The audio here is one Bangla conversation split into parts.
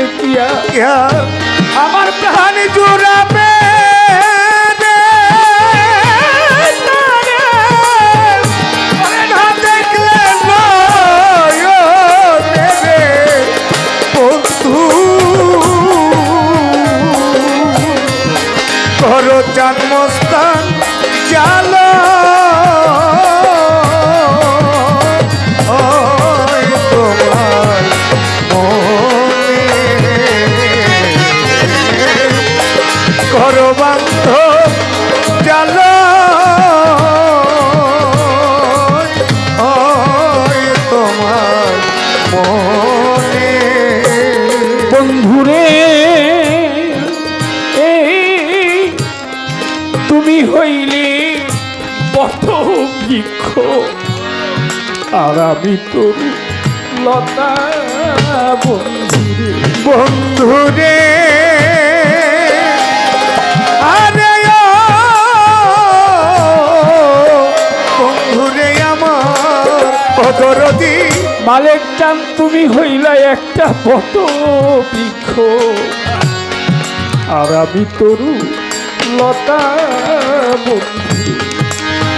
ইয়া আমার প্রাণ জুড়াবে করো জন্মস্থান বৃক্ষ আর আমি তোর লতা বন্ধুরে বন্ধুরে আরে ও বন্ধুরে আমার অদরদি। মালেক চান তুমি হইলা একটা বট বৃক্ষ। আর আমি তরু লতা বন্ধু।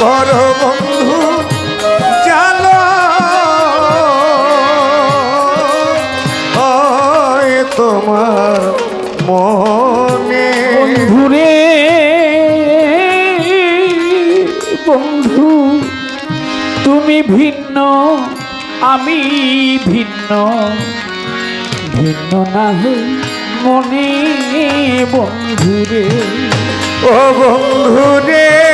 করো বন্ধু জানো। তোমার মনে। বন্ধুরে বন্ধু তুমি ভিন্ন আমি ভিন্ন। ভিন্ন না মনে বন্ধুরে। ও বন্ধু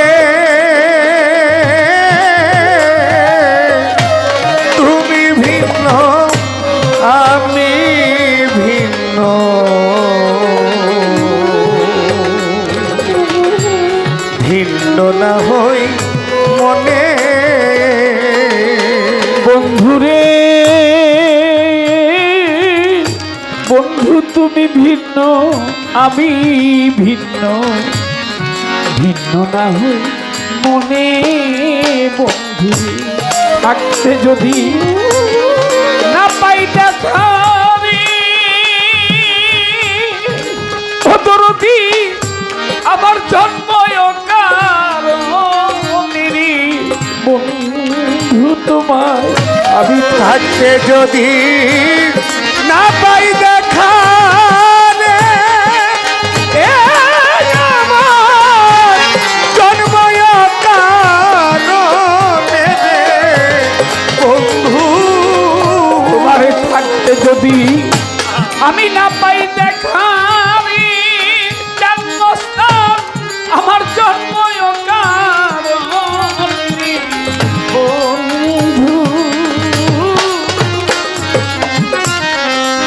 হই মনে। বন্ধুরে, বন্ধু তুমি ভিন্ন, আমি ভিন্ন। ভিন্ন না হই মনে বন্ধু। থাকতে যদি না পাইটা খাবি আমার জন্ম তোমায় আমি থাকতে যদি না পাই দেখা যদি আমি না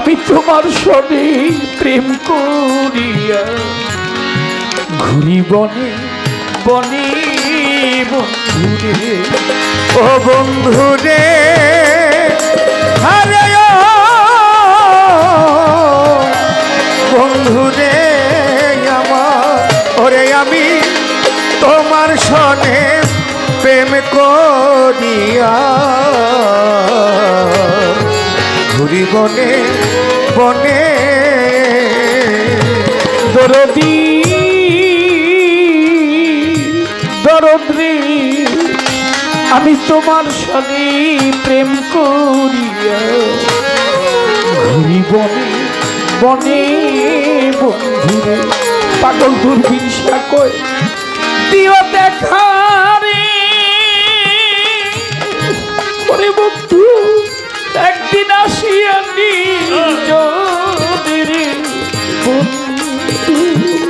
আমি তোমার সনে প্রেম করিয়া ঘুরি বনে বনে, বন্ধুরে। ও বন্ধু রে আরে ও বন্ধু রে আমার। ওরে আমি তোমার সনে প্রেম করিয়া ঘুরি বনে বনে। দরদি দরদ্রি আমি তোমার সনে প্রেম করিয়া বনে বনে বন্ধুরে, পাগল দূরবীন সাকয় দিও দেখা।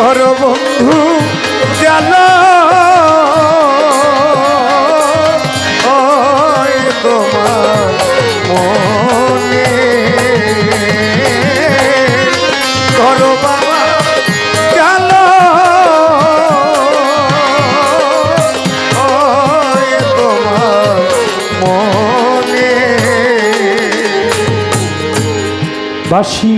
কর বন্ধু জানো। বাসি